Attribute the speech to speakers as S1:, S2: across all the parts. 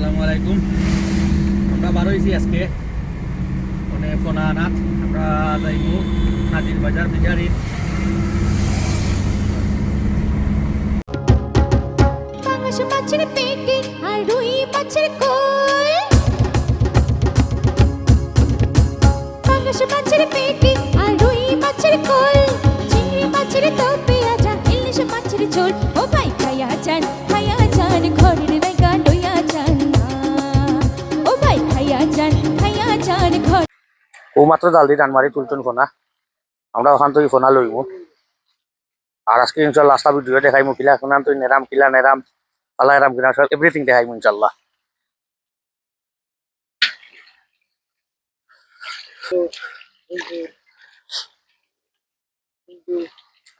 S1: আসসালামু আলাইকুম। আমরা বার হয়েছি আজকে। মানে ফোনা নাথ। আমরা যাইব নাজির বাজার
S2: যান ঘরের ও
S1: মাত্র জাল দিয়ে টান মারি তুলতুন ফোনা আমরা ওখান থেকে ফোনা লইব। আর আজকে ইনশাল্লাহ লাস্টা ভিডিও দেখাইমু কিলা এখন তুই নেরাম, কিলা নেরাম পালা এরাম কিনা সব এভরিথিং দেখাইমু ইনশাল্লাহ।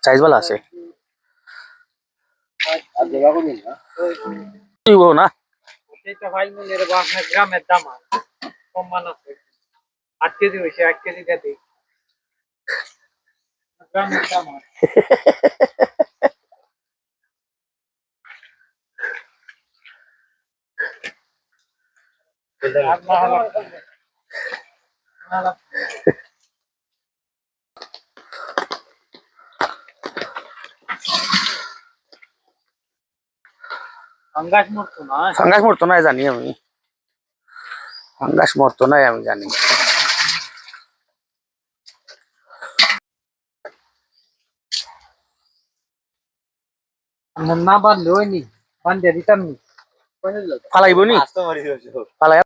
S1: সাইজ ভালো আছে। না
S3: গ্রামের দাম কম আছে। আট কেজি হয়েছে এক কেজি দিয়ে দিই। মরতো না?
S1: জানি আমি। ফাঙ্গাস মরতো নাই আমি জানি।
S3: না বাঁধলে হয়নি বান্ধে দিতাম নি।
S1: ফালাইব নি ফালাই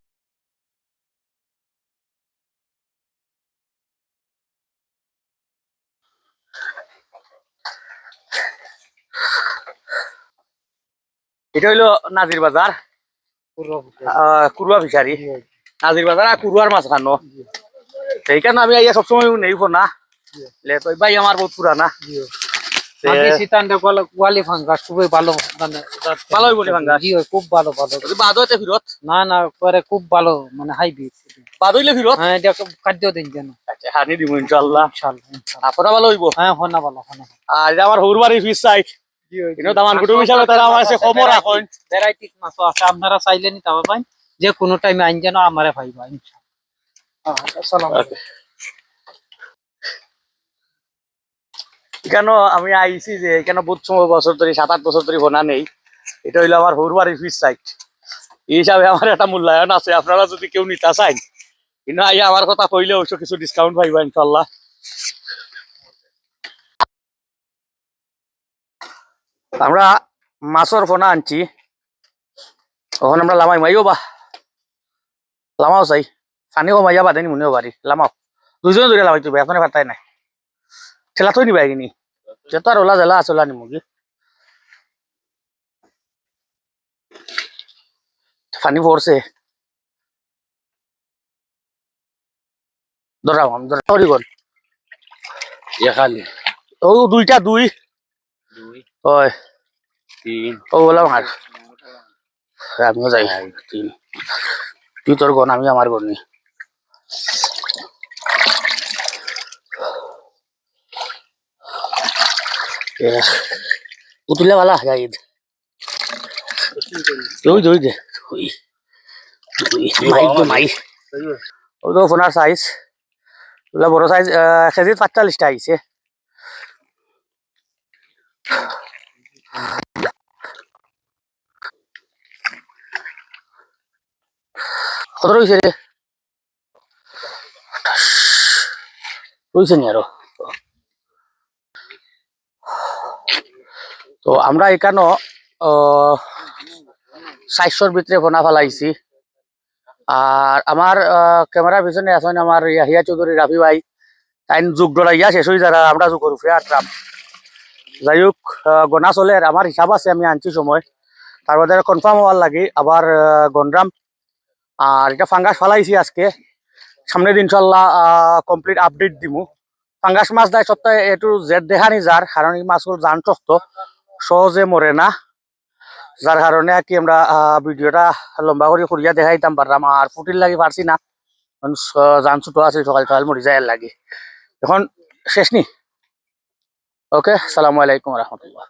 S1: এটা হইল নাজির বাজার। কুরুয়া ফিশারি নাজির বাজার আর কুরুয়ার মাছ খানো সেইখানে আমি আইয়া সবসময় নেই না লে তো ভাই আমার বহুত পুরানা তে-
S3: আগে কোয়ালি ফাঙ্গাস খুবই ভালো মানে
S1: ভালো হইব ফাঙ্গাস?
S3: জি খুব ভালো ভালো।
S1: যদি ফিরত?
S3: না না পরে খুব ভালো মানে
S1: ফিরত?
S3: হ্যাঁ এটা খাদ্য দিন যেন।
S1: আচ্ছা হানি দিব ইনশাল্লাহ
S3: ইনশাল্লাহ।
S1: আপনারা ভালো হইব?
S3: হ্যাঁ হনা ভালো হনা
S1: আর এটা আমার হৌরবাড়ি ফিস
S3: আছে আপনারা চাইলে নিতে পারবেন। যে কোনো টাইমে আইন যেন আমারে পাইবা ইনশাল্লাহ আসসালামু
S1: কেন আমি আইছি যে এখানে সময় বছর ধরে, সাত আট বছর ধরে ভোনা নেই? এটা হইল আমার হৌরবাড়ি ফিস সাইড এই হিসাবে আমার একটা মূল্যায়ন আছে, আপনারা যদি কেউ নিতে চান কিন্তু আই আমার কথা কইলে অবশ্য কিছু ডিসকাউন্ট পাইবা ইনশাল্লাহ আমরা মাছর ফোনা আনছি। ওখানে আমরা লামাই মাইও বা। লামাও চাই। পানি কমাইয়া বাদেনি মনেও পারি লামাও। দুজন ধরে লামাই তুই এখন পারতাই নাই। ঠেলা থৈ সে তো আর ওলা জেলা আছে ওলা নিমুগি পানি পড়ছে ধরা ধরা সরি গল।
S4: এখানে
S1: ও দুইটা দুই।
S4: দুই।
S1: ওই
S4: তিন।
S1: ও বলা মার আমিও যাই। তিন। তুই তোর গন আমি আমার গন নি উতুলে বালা যাই ওই দই দে ওই মাই তো মাই। ওই তো ফোনার সাইজ ওগুলা বড় সাইজ কেজি পাঁচচল্লিশটা আইছে কত রয়েছে রে রয়েছে নি আরও তো আমরা এখানো চারশোর ভিতরে ফোনা ফেলাইছি। আর আমার ক্যামেরার পিছনে আছেন আমার ইয়াহিয়া চৌধুরী, রাফি ভাই। টাইম যুগ ডলাইয়া শেষ হয়ে যারা আমরা যুগ রুফে যাই হোক গনা চলে আমার হিসাব আছে, আমি আনছি সময়। তার মধ্যে কনফার্ম হওয়ার লাগে আবার গনরাম আর এটা ফাঙ্গাস ফালাইছি আজকে। সামনে দিন ইনশাল্লাহ কমপ্লিট আপডেট দিমু। ফাঙ্গাস মাছ দেয় সপ্তাহে একটু জেট দেখানি যার কারণ এই মাছগুলো জান শক্ত সহজে মরে না। যার কারণে আর কি আমরা ভিডিওটা লম্বা করে করিয়া দেখাইতাম পারলাম আর ফুটির লাগে পারছি না। যান ছোট আছে, সকাল সকাল মরি যায় লাগে। এখন, শেষ নি? ওকে, সালামু আলাইকুম রহমতুল্লাহ।